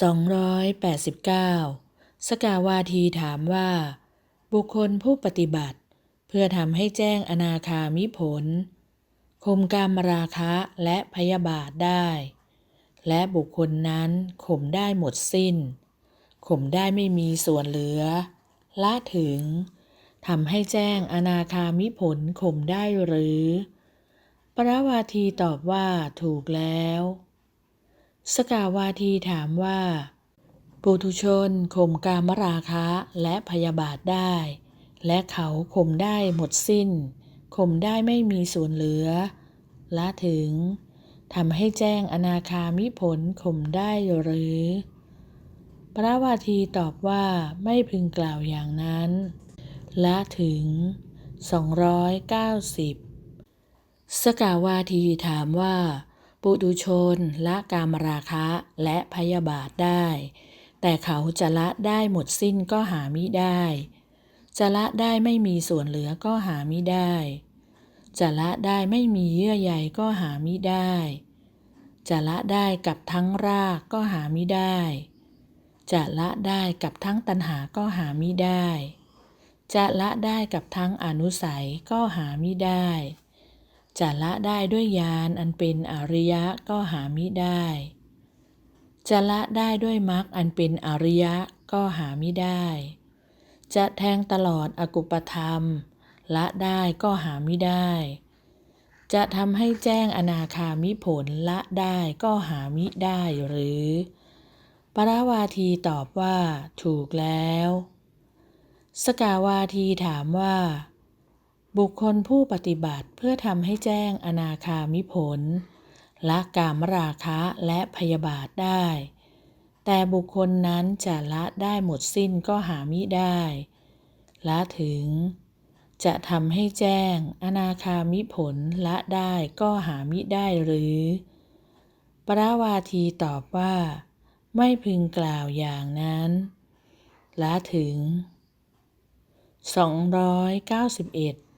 289 สกาวาทีถามว่า บุคคลผู้ปฏิบัติ เพื่อทำให้แจ้งอนาคามิผลข่มกามราคะและพยาบาทได้ และบุคคลนั้นข่มได้หมดสิ้น ข่มได้ไม่มีส่วนเหลือ ละถึงทำให้แจ้งอนาคามิผลข่มได้หรือ ปรวาทีตอบว่าถูกแล้ว สกาวาทีถามว่า ปุถุชนข่มกามราคะและพยาบาทได้ และเขาข่มได้หมดสิ้นข่มได้ไม่มีส่วนเหลือ ละถึงทำให้แจ้งอนาคามิผลข่มได้หรือ พระวาทีตอบว่าไม่พึงกล่าวอย่างนั้น ละถึง 290 สกาวาทีถามว่า ปุถุชนละกามราคะและพยาบาทได้ แต่เขาจะละได้หมดสิ้นก็หามิได้ จะละได้ไม่มีส่วนเหลือก็หามิได้ จะละได้ไม่มีเยื่อใยก็หามิได้ จะละได้กับทั้งรากก็หามิได้ จะละได้กับทั้งตัณหาก็หามิได้ จะละได้กับทั้งอนุสัยก็หามิได้ จะละได้ด้วยญาณอันเป็นอริยะก็หามิได้ จะละได้ด้วยมรรคอันเป็นอริยะก็หามิได้ จะแทงตลอดอกุปธรรม ละได้ก็หามิได้ จะทำให้แจ้งอนาคามิผลละได้ก็หามิได้หรือปราวาทีตอบว่า ถูกแล้ว สกาวาทีถามว่า บุคคลผู้ปฏิบัติเพื่อทำให้แจ้งอนาคามิผลละกามราคะและพยาบาทได้ แต่บุคคลนั้นจะละได้หมดสิ้นก็หามิได้ละถึง จะทำให้แจ้งอนาคามิผลละได้ก็หามิได้หรือ ปราวาทีตอบว่า ไม่พึงกล่าวอย่างนั้นละถึง 291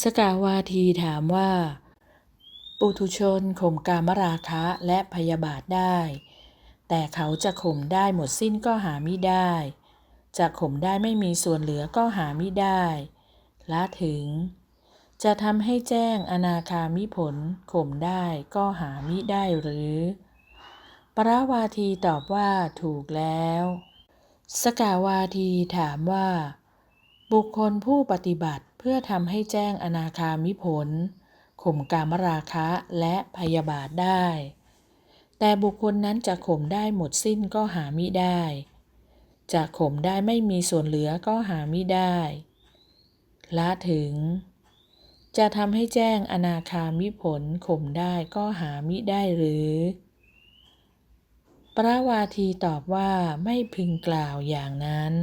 สกาวาทีถามว่า ปุถุชนข่มกามราคะและพยาบาทได้ แต่เขาจะข่มได้หมดสิ้นก็หามิได้ จะข่มได้ไม่มีส่วนเหลือก็หามิได้ละถึง จะทำให้แจ้งอนาคามิผลข่มได้ก็หามิได้หรือ ปราวาทีตอบว่าถูกแล้ว สกาวาทีถามว่า บุคคลผู้ปฏิบัติ พื่อทำให้แจ้งอนาคามิผล ข่มกามราคะและพยาบาทได้ แต่บุคคลนั้นจะข่มได้หมดสิ้นก็หามิได้ จะข่มได้ไม่มีส่วนเหลือก็หามิได้ละถึง จะทำให้แจ้งอนาคามิผลข่มได้ก็หามิได้หรือปราวาทีตอบว่าไม่พึงกล่าวอย่างนั้น